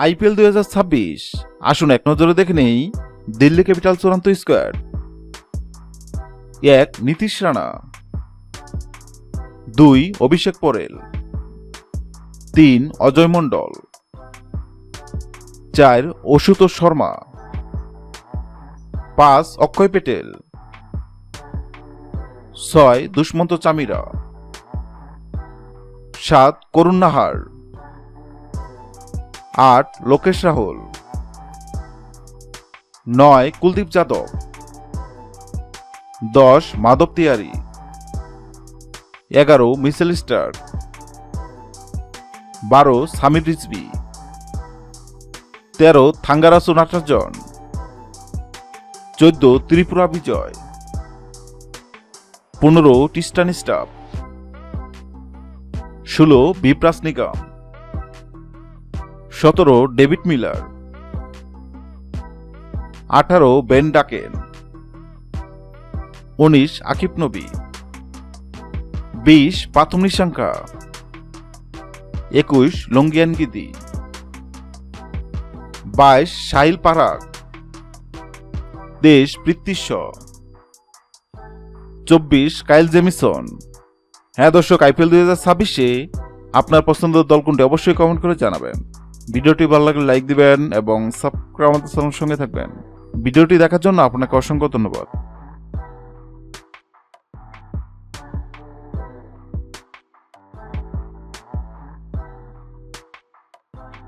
IPL দুই হাজার ছাব্বিশ। আসুন এক নজরে দেখে নেই দিল্লি ক্যাপিটাল চূড়ান্ত স্কোয়াড। এক, নীতিশ রানা। দুই, অভিষেক পরেল। তিন, অজয় মণ্ডল। চার অশুতোষ শর্মা। পাঁচ, অক্ষয় পেটেল। ছয়, দুষ্মন্ত চামিরা। সাত, করুণ নাহার। আট, লোকেশ রাহুল। নয়, কুলদীপ যাদব। দশ, মাধব তিয়ারি এগারো, মিসেল স্টার। বারো, সামির রিজবি তেরো থাঙ্গারাসু নাটার্জন চোদ্দ, ত্রিপুরা বিজয়। পনেরো টিস্টান স্টাফ ষোলো, বিপ্রাস নিগম। সতেরো ডেভিড মিলার। আঠারো বেন ডাকেন। উনিশ আকিব নবী। বিশ পাথম নিশাঙ্কা। একুশ লঙ্গিয়ান গিদি। বাইশ সাহিল পারাক। দেশ পৃথ্বীশ চব্বিশ কাইল জেমিসন। হ্যাঁ দর্শক, আইপিএল দুই হাজার ছাব্বিশে আপনার পছন্দের দল কোনটি অবশ্যই কমেন্ট করে জানাবেন। ভিডিওটি ভালো লাগলে লাইক দিবেন এবং সাবস্ক্রাইব আমাদের চ্যানেলের সঙ্গে থাকবেন। ভিডিওটি দেখার জন্য আপনাকে অসংখ্য ধন্যবাদ।